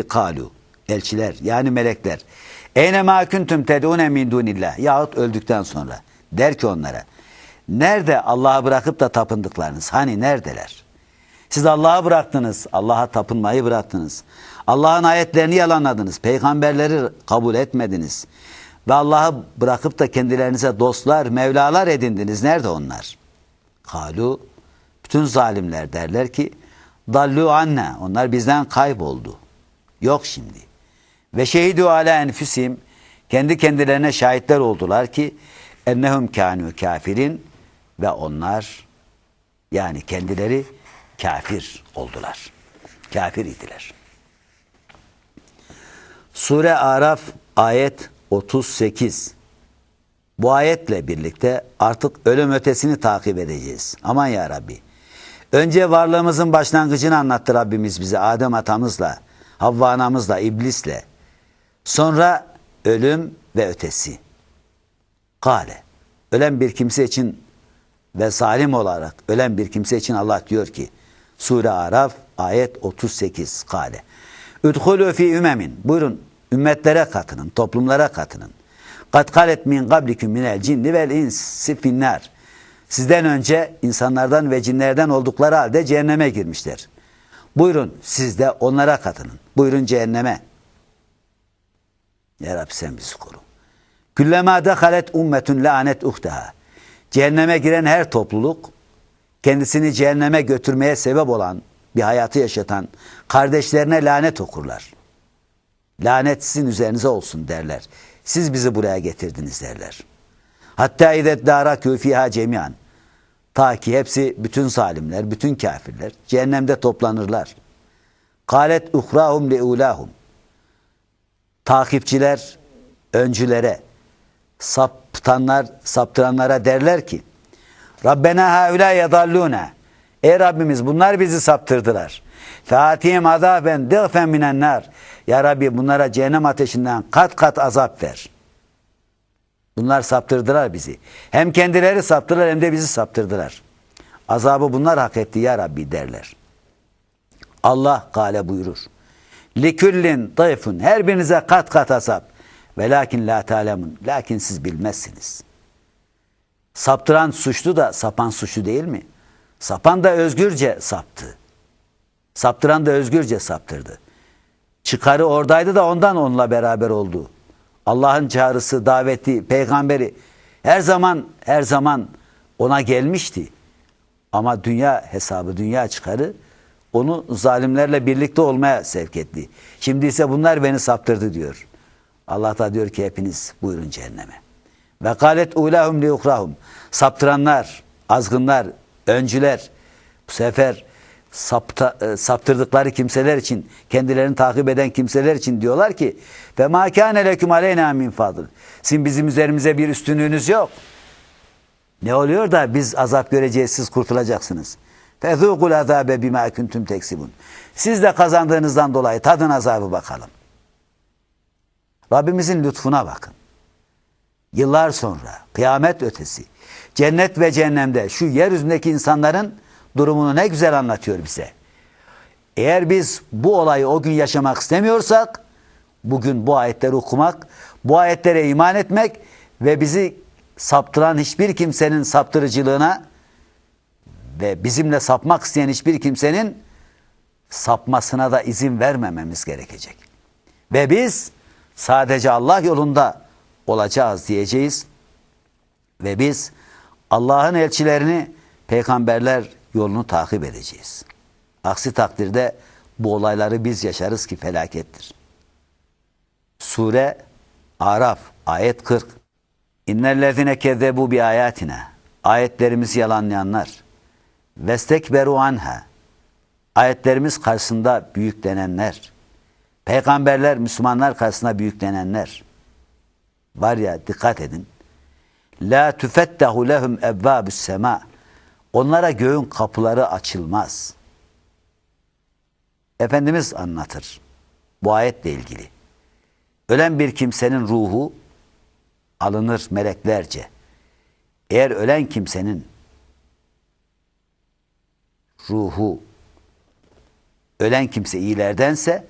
kalu elçiler yani melekler. Eyne ma kuntum ted'une min dunillah. Yahut öldükten sonra der ki onlara nerede Allah'ı bırakıp da tapındıklarınız? Hani neredeler? Siz Allah'ı bıraktınız Allah'a tapınmayı bıraktınız. Allah'ın ayetlerini yalanladınız peygamberleri kabul etmediniz. Ve Allah'ı bırakıp da kendilerinize dostlar mevlalar edindiniz. Nerede onlar? Kalu bütün zalimler derler ki dallu anne onlar bizden kayboldu Yok şimdi. Ve şehidu ala enfüsim kendi kendilerine şahitler oldular ki ennehum kânû kafirin ve onlar yani kendileri kafir oldular. Kafir idiler. Sure Araf ayet 38. Bu ayetle birlikte artık ölüm ötesini takip edeceğiz. Aman ya Rabbi. Önce varlığımızın başlangıcını anlattı Rabbimiz bize Adem atamızla. Havva anamızla, iblisle. Sonra ölüm ve ötesi. Kale. Ölen bir kimse için ve zalim olarak ölen bir kimse için Allah diyor ki Sure Araf ayet 38 kale. Üdhulü fi ümemin. Buyurun ümmetlere katının, toplumlara katının. Kat kalet min qablikum minel cinni vel insi finnar. Sizden önce insanlardan ve cinlerden oldukları halde cehenneme girmişler. Buyurun siz de onlara katının. Buyurun cehenneme. Ya Rabbi sen bizi koru. Küllema dehalet ummetun lanet uhtaha. Cehenneme giren her topluluk kendisini cehenneme götürmeye sebep olan bir hayatı yaşatan kardeşlerine lanet okurlar. Lanet sizin üzerinize olsun derler. Siz bizi buraya getirdiniz derler. Hatta idet darakü fiha cemiyan. Ta ki hepsi bütün zalimler, bütün kafirler cehennemde toplanırlar. Kalet uhrahum li ulahum. Takipçiler öncülere, saptanlar, saptıranlara derler ki Rabbena haula yadalluna. Ey Rabbimiz bunlar bizi saptırdılar. Fatihim azaben dıgfen minen nar. Ya Rabbi bunlara cehennem ateşinden kat kat azap ver. Bunlar saptırdılar bizi. Hem kendileri saptırdılar hem de bizi saptırdılar. Azabı bunlar hak etti ya Rabbi derler. Allah kale buyurur. Liküllin dayfun her birinize kat kat azap. Ve lakin la talemun. Lakin siz bilmezsiniz. Saptıran suçlu da sapan suçlu değil mi? Sapan da özgürce saptı. Saptıran da özgürce saptırdı. Çıkarı oradaydı da ondan onunla beraber oldu. Allah'ın çağrısı, daveti, peygamberi her zaman her zaman ona gelmişti. Ama dünya hesabı, dünya çıkarı onu zalimlerle birlikte olmaya sevk etti. Şimdi ise bunlar beni saptırdı diyor. Allah da diyor ki hepiniz buyurun cehenneme. Ve kalet ulahum li ukrahum. Saptıranlar, azgınlar, öncüler bu sefer sapta, e, saptırdıkları kimseler için, kendilerini takip eden kimseler için diyorlar ki ve ma kâne leküm aleyna min fadl. Sizin bizim üzerimize bir üstünlüğünüz yok. Ne oluyor da biz azap göreceğiz, siz kurtulacaksınız. Fezûkul azâbe bimâ kuntum teksibun. Siz de kazandığınızdan dolayı tadın azabı bakalım. Rabbimizin lütfuna bakın. Yıllar sonra, kıyamet ötesi, cennet ve cehennemde şu yeryüzündeki insanların durumunu ne güzel anlatıyor bize. Eğer biz bu olayı o gün yaşamak istemiyorsak, bugün bu ayetleri okumak, bu ayetlere iman etmek ve bizi saptıran hiçbir kimsenin saptırıcılığına ve bizimle sapmak isteyen hiçbir kimsenin sapmasına da izin vermememiz gerekecek. Ve biz sadece Allah yolunda olacağız diyeceğiz. Ve biz Allah'ın elçilerini peygamberler yolunu takip edeceğiz. Aksi takdirde bu olayları biz yaşarız ki felakettir. Sure Araf ayet 40 İnnellezine kezzebu bi ayatina ayetlerimizi yalanlayanlar vestekberu anha ayetlerimiz karşısında büyüklenenler peygamberler Müslümanlar karşısında büyüklenenler var ya dikkat edin la tufettahu lehum ebbabus sema onlara göğün kapıları açılmaz. Efendimiz anlatır bu ayetle ilgili. Ölen bir kimsenin ruhu alınır meleklerce. Eğer ölen kimsenin ruhu ölen kimse iyilerdense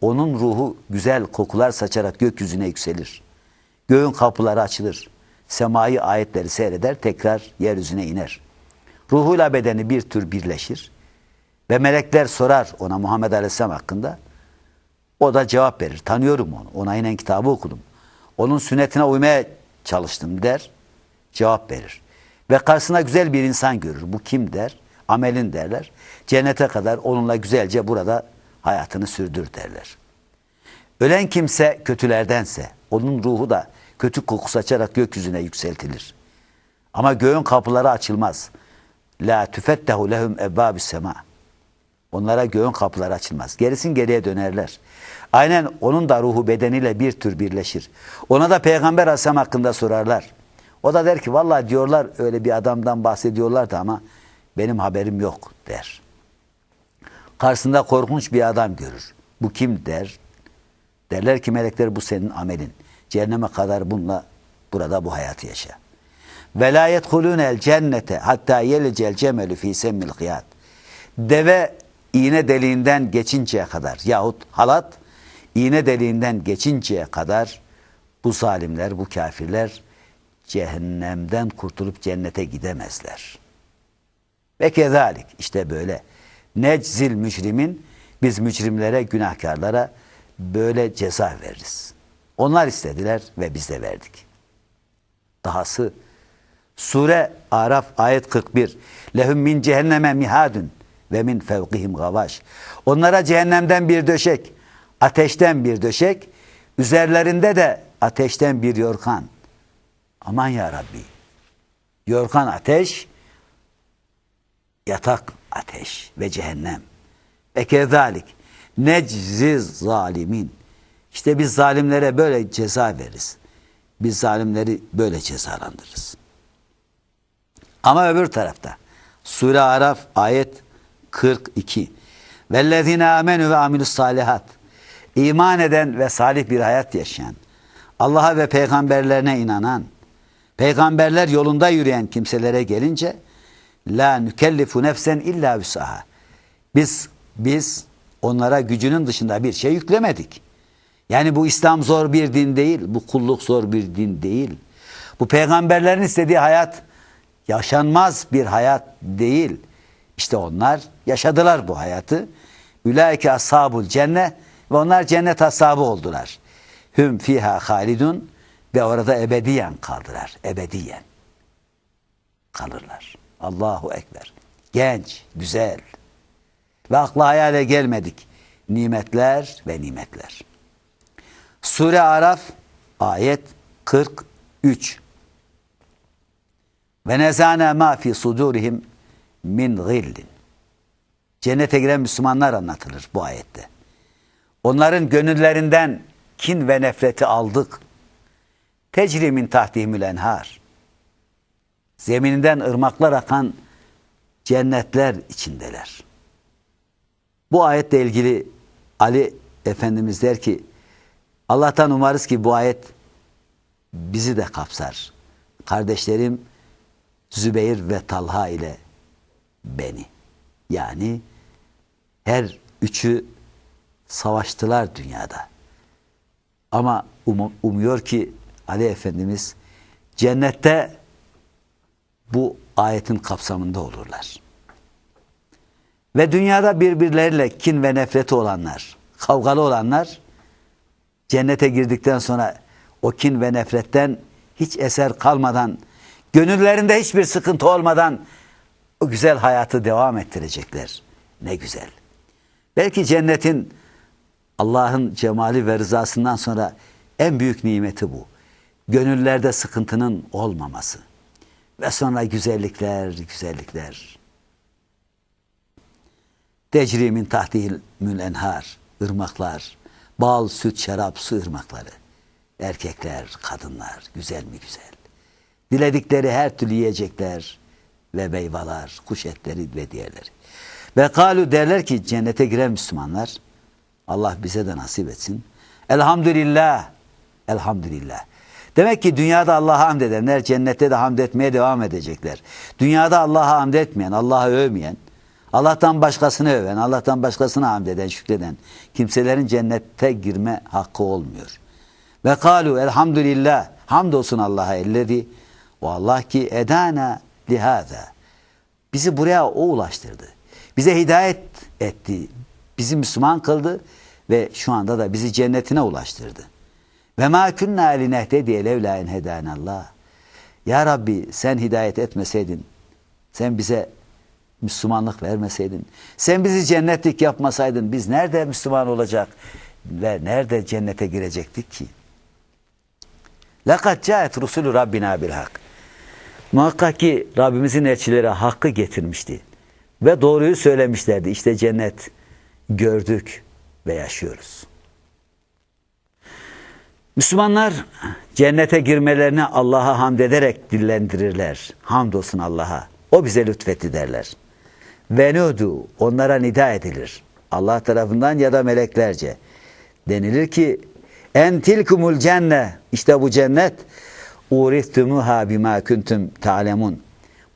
Onun ruhu güzel kokular saçarak gökyüzüne yükselir. Göğün kapıları açılır. Semayı ayetleri seyreder, tekrar yeryüzüne iner. Ruhuyla bedeni bir tür birleşir. Ve melekler sorar ona Muhammed Aleyhisselam hakkında. O da cevap verir. Tanıyorum onu. Ona inen kitabı okudum. Onun sünnetine uymaya çalıştım der. Cevap verir. Ve karşısına güzel bir insan görür. Bu kim der? Amelin derler. Cennete kadar onunla güzelce burada hayatını sürdür derler. Ölen kimse kötülerdense onun ruhu da kötü koku saçarak gökyüzüne yükseltilir. Ama göğün kapıları açılmaz. La tüfettehu lehum ebbâbü sema. Onlara göğün kapıları açılmaz. Gerisin geriye dönerler. Aynen onun da ruhu bedeniyle bir tür birleşir. Ona da Peygamber Aleyhisselam hakkında sorarlar. O da der ki vallahi diyorlar öyle bir adamdan bahsediyorlardı ama benim haberim yok der. Karşısında korkunç bir adam görür. Bu kim der. Derler ki melekler bu senin amelin. Cehenneme kadar bununla burada bu hayatı yaşa. Ve la yedhulûnel cennete hatta yelicel cemelü fî semmil kıyat. Deve iğne deliğinden geçinceye kadar yahut halat iğne deliğinden geçinceye kadar bu zalimler, bu kafirler cehennemden kurtulup cennete gidemezler. Ve kezalik işte böyle. Neczil mücrimin biz mücrimlere, günahkarlara böyle ceza veririz. Onlar istediler ve biz de verdik. Dahası Sure Araf ayet 41. Lehum min cehenneme mihadun ve min fevkihim gavaş. Onlara cehennemden bir döşek, ateşten bir döşek, üzerlerinde de ateşten bir yorgan. Aman ya Rabbi. Yorgan ateş, yatak ateş ve cehennem. Ve kezalik necziz zalimin. İşte biz zalimlere böyle ceza veririz. Biz zalimleri böyle cezalandırırız. Ama öbür tarafta Sure Araf ayet 42. Vellezine amenu ve amilus salihat. İman eden ve salih bir hayat yaşayan, Allah'a ve peygamberlerine inanan, peygamberler yolunda yürüyen kimselere gelince la nükellifu nefsen illa vüsaha. Biz biz onlara gücünün dışında bir şey yüklemedik. Yani bu İslam zor bir din değil, bu kulluk zor bir din değil. Bu peygamberlerin istediği hayat yaşanmaz bir hayat değil. İşte onlar yaşadılar bu hayatı. Ülaike ashabul cennet ve onlar cennet ashabı oldular. Hüm fiha halidun ve orada ebediyen kaldılar. Ebediyen kalırlar. Allahu Ekber. Genç, güzel ve akla hayale gelmedik nimetler ve nimetler. Sure Araf ayet 43 ve nezane ma fi sudurihim min gillin. Cennete giren Müslümanlar anlatılır bu ayette. Onların gönüllerinden kin ve nefreti aldık. Tecri min tahtihimül enhar. Zemininden ırmaklar akan cennetler içindeler. Bu ayetle ilgili Ali Efendimiz der ki Allah'tan umarız ki bu ayet bizi de kapsar. Kardeşlerim Zübeyir ve Talha ile beni. Yani her üçü savaştılar dünyada. Ama um, umuyor ki Ali Efendimiz cennette bu ayetin kapsamında olurlar. Ve dünyada birbirleriyle kin ve nefreti olanlar, kavgalı olanlar cennete girdikten sonra o kin ve nefretten hiç eser kalmadan, gönüllerinde hiçbir sıkıntı olmadan o güzel hayatı devam ettirecekler. Ne güzel. Belki cennetin Allah'ın cemali ve rızasından sonra en büyük nimeti bu. Gönüllerde sıkıntının olmaması. Ve sonra güzellikler, güzellikler. Tecrimin tahtihil mül enhar, ırmaklar, bal, süt, şarap, su ırmakları. Erkekler, kadınlar, güzel mi güzel. Diledikleri her türlü yiyecekler ve meyveler, kuş etleri ve diğerleri. Ve kalu derler ki cennete giren Müslümanlar, Allah bize de nasip etsin. Elhamdülillah, elhamdülillah. Demek ki dünyada Allah'a hamd edenler cennette de hamd etmeye devam edecekler. Dünyada Allah'a hamd etmeyen, Allah'a övmeyen, Allah'tan başkasını öven, Allah'tan başkasını hamd eden, şükreden kimselerin cennette girme hakkı olmuyor. Ve kalu elhamdülillah hamdolsun Allah'a ellezi o Allah ki edana lihaza bizi buraya o ulaştırdı. Bize hidayet etti. Bizi Müslüman kıldı ve şu anda da bizi cennetine ulaştırdı. Ve ma kunna linehtediye levla en hedanallah. Ya Rabbi sen hidayet etmeseydin, sen bize Müslümanlık vermeseydin, sen bizi cennetlik yapmasaydın biz nerede Müslüman olacak ve nerede cennete girecektik ki? Lekad caet rusulü Rabbina bil hak. Muhakkak ki Rabbimizin elçileri hakkı getirmişti. Ve doğruyu söylemişlerdi. İşte cennet gördük ve yaşıyoruz.'' Müslümanlar cennete girmelerini Allah'a hamd ederek dillendirirler. Hamdolsun Allah'a. O bize lütfetti derler. Ve nudu onlara nida edilir. Allah tarafından ya da meleklerce. Denilir ki en tilkumul cenne işte bu cennet uristumuha bima kuntum ta'lemun.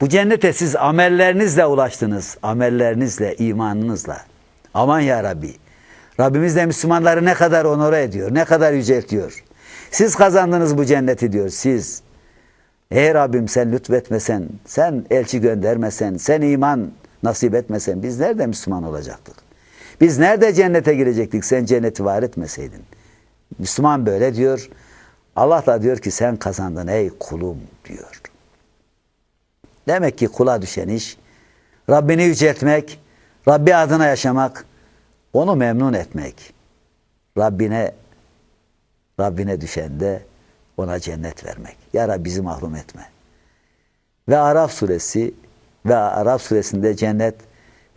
Bu cennete siz amellerinizle ulaştınız. Amellerinizle, imanınızla. Aman ya Rabbi. Rabbimiz de Müslümanları ne kadar onore ediyor, ne kadar yüceltiyor. Siz kazandınız bu cenneti diyor, siz. Ey Rabbim sen lütfetmesen, sen elçi göndermesen, sen iman nasip etmesen biz nerede Müslüman olacaktık? Biz nerede cennete girecektik sen cenneti var etmeseydin? Müslüman böyle diyor. Allah da diyor ki sen kazandın ey kulum diyor. Demek ki kula düşen iş Rabbini yüceltmek, Rabbi adına yaşamak, onu memnun etmek. Rabbine Rabbine düşen de ona cennet vermek. Ya Rabbi bizi mahrum etme. Ve Araf suresi ve Araf suresinde cennet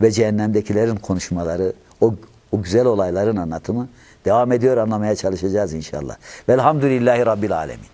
ve cehennemdekilerin konuşmaları, o, o güzel olayların anlatımı devam ediyor anlamaya çalışacağız inşallah. Velhamdülillahi Rabbil Alemin.